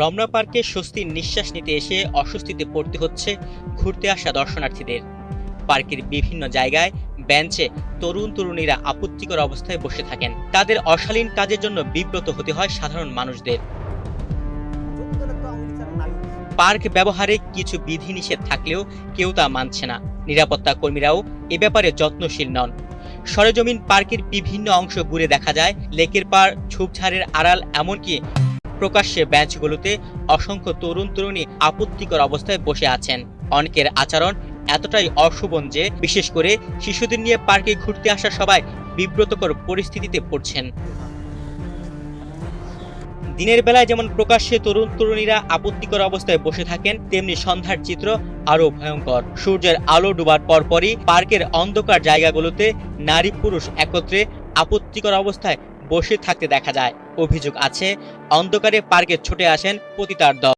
রমনা পার্কে স্বস্তির নিঃশ্বাস নিতে এসে অস্বস্তিতে পড়তে হচ্ছে ঘুরতে আসা দর্শনার্থীদের। পার্কের বিভিন্ন জায়গায় বেঞ্চে তরুণ তরুণীরা আপত্তিকর অবস্থায় বসে থাকেন। তাদের অশালীন কাজের জন্য বিব্রত হতে হয় সাধারণ মানুষদের। পার্ক ব্যবহারে কিছু বিধিনিষেধ থাকলেও কেউ তা মানছে না। নিরাপত্তা কর্মীরাও এ ব্যাপারে যত্নশীল নন। সরেজমিন পার্কের বিভিন্ন অংশ ঘুরে দেখা যায়, লেকের পার ঝোপঝাড়ের আড়াল, এমনকি প্রকাশ্যে বেঞ্চগুলোতে অসংখ্য তরুণ তরুণী আপত্তিকর অবস্থায় বসে আছেন। অনেকের আচরণ এতটাই অশোভন যে, বিশেষ করে শিশুদের নিয়ে পার্কে ঘুরতে আসা সবাই বিব্রতকর পরিস্থিতিতে পড়ছেন। দিনের বেলায় যেমন প্রকাশ্যে তরুণ তরুণীরা আপত্তিকর অবস্থায় বসে থাকেন, তেমনি সন্ধ্যার চিত্র আরও ভয়ঙ্কর। সূর্যের আলো ডুবার পরপরই পার্কের অন্ধকার জায়গাগুলোতে নারী পুরুষ একত্রে আপত্তিকর অবস্থায় বসে থাকতে দেখা যায়। অভিযোগ আছে অন্ধকারে পার্কে ছুটে আসেন পতিতার দল